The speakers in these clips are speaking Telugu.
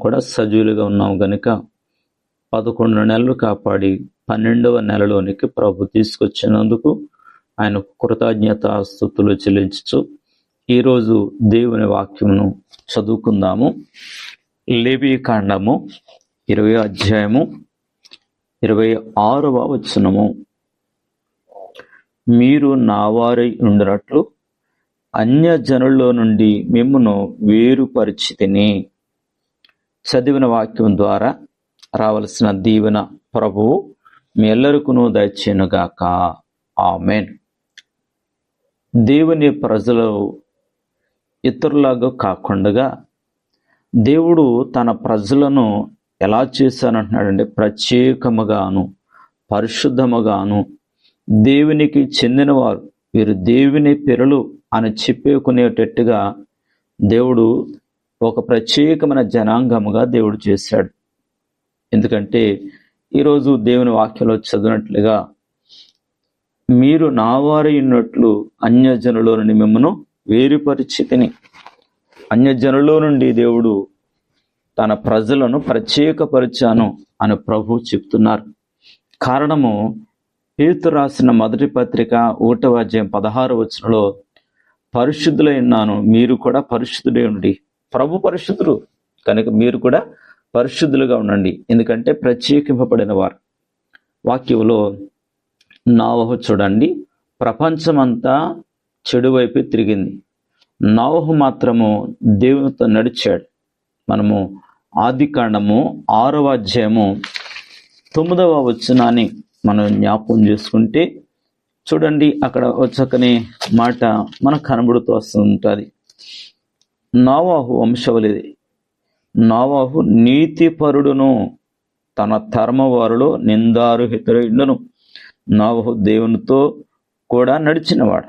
కూడా సజీవులుగా ఉన్నాం గనుక పదకొండు నెలలు కాపాడి పన్నెండవ నెలలోనికి ప్రభు తీసుకొచ్చినందుకు ఆయన కృతజ్ఞత స్థుతులు చెల్లించు ఈరోజు దేవుని వాక్యమును చదువుకుందాము. లేబీ కాండము ఇరవై అధ్యాయము ఇరవై ఆరవ వచనము. మీరు నా వారై ఉండినట్లు అన్యజనుల్లో నుండి మిమ్మును వేరుపరిచితిని. చదివిన వాక్యం ద్వారా రావలసిన దీవెన ప్రభువు మీ ఎల్లరికును దయచేనుగాక ఆమెన్. దేవుని ప్రజలు ఇతరులాగా కాకుండా దేవుడు తన ప్రజలను ఎలా చేశానంటున్నాడంటే ప్రత్యేకముగాను పరిశుద్ధముగాను దేవునికి చెందినవారు. వీరు దేవుని పిరలు అని చెప్పుకునేటట్టుగా దేవుడు ఒక ప్రత్యేకమైన జనాంగముగా దేవుడు చేశాడు. ఎందుకంటే ఈరోజు దేవుని వాక్యంలో చదివినట్లుగా మీరు నావారి ఉన్నట్లు అన్యజనులో నుండి మిమ్మను వేరుపరిచితిని. అన్యజనులో నుండి దేవుడు తన ప్రజలను ప్రత్యేకపరిచాను అని ప్రభు చెప్తున్నారు. కారణము పేతు రాసిన మొదటి పత్రిక ఒకటవ అధ్యాయం పదహారు వచనంలో పరిశుద్ధులై ఉన్నాను మీరు కూడా పరిశుద్ధుడే ఉండి. ప్రభు పరిశుద్ధులు. కనుక మీరు కూడా పరిశుద్ధులుగా ఉండండి. ఎందుకంటే ప్రత్యేకింపబడిన వారు వాక్యంలో నావహు చూడండి. ప్రపంచమంతా చెడువైపు తిరిగింది. నావహు మాత్రము దేవునితో నడిచాడు. మనము ఆది కాండము ఆరవ అధ్యాయము తొమ్మిదవ వచనాన్ని మనం జ్ఞాపకం చేసుకుంటే చూడండి. అక్కడ వచ్చకనే మాట మనకు కనబడుతూ వస్తుంటుంది. నావాహు వంశవలిది నావాహు నీతిపరుడును. తన ధర్మవారులో నిందారుహితుడను నావహు దేవునితో కూడా నడిచినవాడు.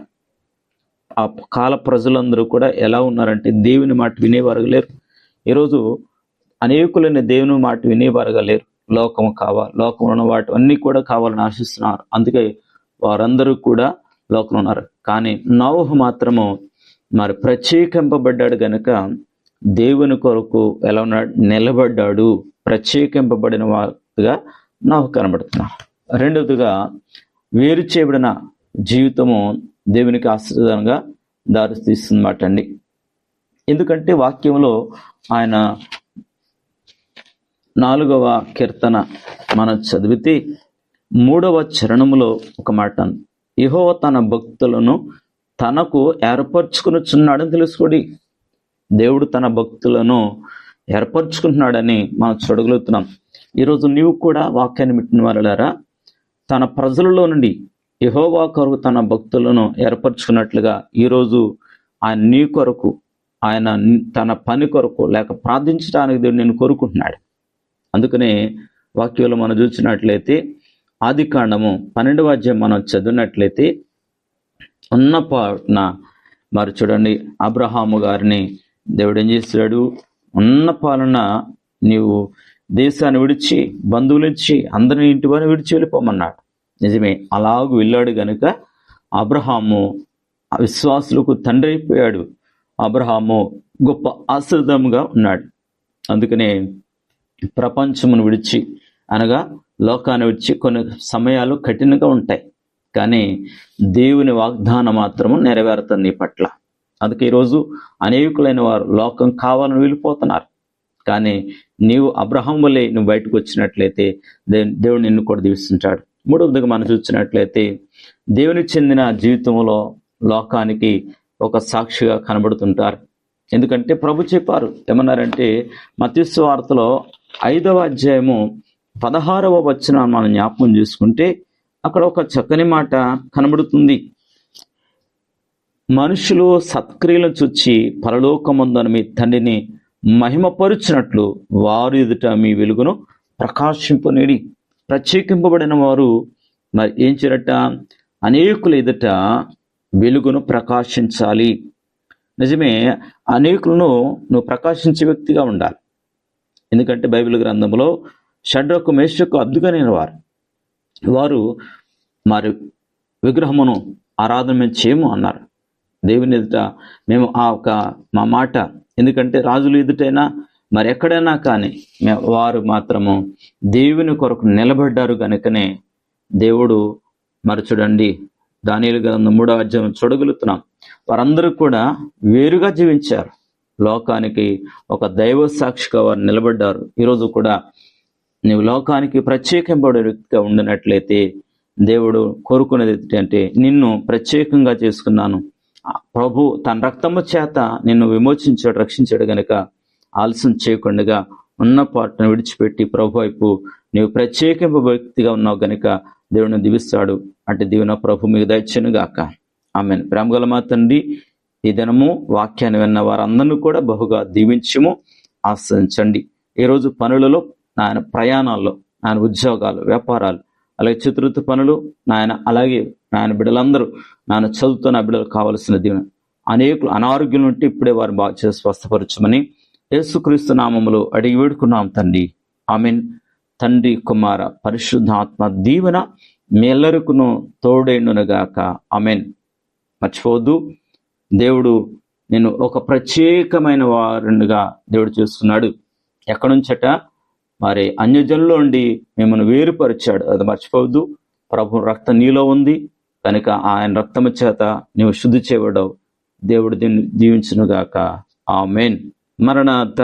ఆ కాల ప్రజలందరూ కూడా ఎలా ఉన్నారంటే దేవుని మాట వినేవారు లేరు. ఈరోజు అనేకులైన దేవుని మాట వినేవారుగా లేరు. లోకం కావాలి లోకంలో ఉన్న వాటి అన్నీ కూడా కావాలని ఆశిస్తున్నారు. అందుకే వారందరూ కూడా లోకంలో ఉన్నారు. కానీ నవహు మాత్రము మరి ప్రత్యేకింపబడ్డాడు గనుక దేవుని కొరకు ఎలా ఉన్నాడు నిలబడ్డాడు ప్రత్యేకింపబడిన వాడుగా నాకు కనబడుతున్నా రెండవదిగా వేరు చేయబడిన జీవితము దేవునికి ఆశ్రదంగా దారితీస్తుందన్నమాట అండి. ఎందుకంటే వాక్యంలో ఆయన నాలుగవ కీర్తన మనం చదివితే మూడవ చరణములో ఒక మాట ఇహో తన భక్తులను తనకు ఏర్పరచుకునిచున్నాడని తెలుసుకోండి. దేవుడు తన భక్తులను ఏర్పరచుకుంటున్నాడని మనం చూడగలుగుతున్నాం. ఈరోజు నీవు కూడా వాక్యాన్ని మిట్టిన వాళ్ళారా తన ప్రజలలో నుండి యహోవా కొరకు తన భక్తులను ఏర్పరచుకున్నట్లుగా ఈరోజు ఆయన నీ కొరకు ఆయన తన పని కొరకు లేక ప్రార్థించడానికి దేవుడు నేను కోరుకుంటున్నాడు. అందుకనే వాక్యంలో మనం చూసినట్లయితే ఆది కాండము పన్నెండవ అధ్యాయం మనం చదివినట్లయితే ఉన్న పాటున మరి చూడండి అబ్రహాము గారిని దేవుడు ఏం చేస్తాడు ఉన్న పాలన నీవు దేశాన్ని విడిచి బంధువులు ఇచ్చి అందరిని ఇంటి వారిని విడిచి వెళ్ళిపోమన్నాడు. నిజమే అలాగూ వెళ్ళాడు గనుక అబ్రహాము విశ్వాసులకు తండ్రి అయిపోయాడు. అబ్రహాము గొప్ప ఆశ్రదముగా ఉన్నాడు. అందుకనే ప్రపంచమును విడిచి అనగా లోకాన్ని విడిచి కొన్ని సమయాలు కఠినంగా ఉంటాయి. కానీ దేవుని వాగ్దానం మాత్రము నెరవేరుతుంది నీ పట్ల. అందుకే ఈరోజు అనేకులైన వారు లోకం కావాలని వెళ్ళిపోతున్నారు. కానీ నీవు అబ్రహం వల్లే నువ్వు బయటకు వచ్చినట్లయితే దేవుడు నిన్ను కూడా దీవిస్తుంటాడు. మూడవదిగా మనం చూసినట్లయితే దేవునికి చెందిన జీవితంలో లోకానికి ఒక సాక్షిగా కనబడుతుంటారు. ఎందుకంటే ప్రభు చెప్పారు ఏమన్నారంటే మత్స్య వార్తలో ఐదవ అధ్యాయము పదహారవ వచ్చిన మనం జ్ఞాపకం చేసుకుంటే అక్కడ ఒక చక్కని మాట కనబడుతుంది. మనుషులు సత్క్రియలను చూచి పరలోకమందున మీ తండ్రిని మహిమపరుచినట్లు వారు ఎదుట మీ వెలుగును ప్రకాశింపనేడి. ప్రత్యేకింపబడిన వారు మరి ఏం చేయరట అనేకుల ఎదుట వెలుగును ప్రకాశించాలి. నిజమే అనేకులను నువ్వు ప్రకాశించే వ్యక్తిగా ఉండాలి. ఎందుకంటే బైబిల్ గ్రంథంలో షడ్రకు మేషకు అద్దుగా వారు. వారు మరి విగ్రహమును ఆరాధన మేము చేయము అన్నారు. దేవుని ఎదుట మేము ఆ ఒక మా మాట ఎందుకంటే రాజులు ఎదుటైనా మరి ఎక్కడైనా కానీ మే- వారు మాత్రము దేవుని కొరకు నిలబడ్డారు కనుకనే దేవుడు మరి చూడండి దానిలు గ్రంథం మూడో అధ్యాయం చూడగలుగుతున్నాం. వారందరూ కూడా వేరుగా జీవించారు. లోకానికి ఒక దైవ సాక్షిగా వారు నిలబడ్డారు. ఈరోజు కూడా నీవు లోకానికి ప్రత్యేకింపబడే వ్యక్తిగా ఉండినట్లయితే దేవుడు కోరుకునేది ఏంటంటే నిన్ను ప్రత్యేకంగా చేసుకున్నాను. ప్రభు తన రక్తము చేత నిన్ను విమోచించాడు రక్షించాడు గనుక ఆలస్యం చేయకుండా ఉన్న పాటను విడిచిపెట్టి ప్రభు వైపు నీవు ప్రత్యేకింప వ్యక్తిగా ఉన్నావు గనుక దేవుడిని దీవిస్తాడు. అంటే దీవెన ప్రభు మీకు దయచేను గాక ఆమె ప్రేమగల మా తండ్రి ఈ దినము వాక్యాన్ని విన్న వారందరినీ కూడా బహుగా దీవించము. ఆశ్రయించండి ఈరోజు పనులలో నాయన ప్రయాణాల్లో నాయన ఉద్యోగాలు వ్యాపారాలు అలాగే చతుర్థ పనులు నాయన అలాగే నాయన బిడ్డలందరూ నాయన చదువుతున్న బిడ్డలు కావలసిన దీవెన అనేకులు అనారోగ్యం ఉంటే ఇప్పుడే వారు బాగా చేసి స్వస్థపరచమని యేసుక్రీస్తు నామములు అడిగి వేడుకున్నాం తండ్రి. ఆమెన్. తండ్రి కుమార పరిశుద్ధాత్మ దీవెన మీ ఎల్లరికును తోడైండునుగాక. ఆమెన్. మర్చిపోవద్దు. దేవుడు నేను ఒక ప్రత్యేకమైన వారునిగా దేవుడు చూస్తున్నాడు. ఎక్కడి నుంచట మరి అన్యజనుల్లో ఉండి మిమ్మల్ని వేరుపరిచాడు. అది మర్చిపోవద్దు. ప్రభు రక్తం నీలో ఉంది. కనుక ఆయన రక్తము చేత నీవు శుద్ధి చేయబడవు దేవుడు దీన్ని దీవించునుగాక. ఆమెన్. మరణాత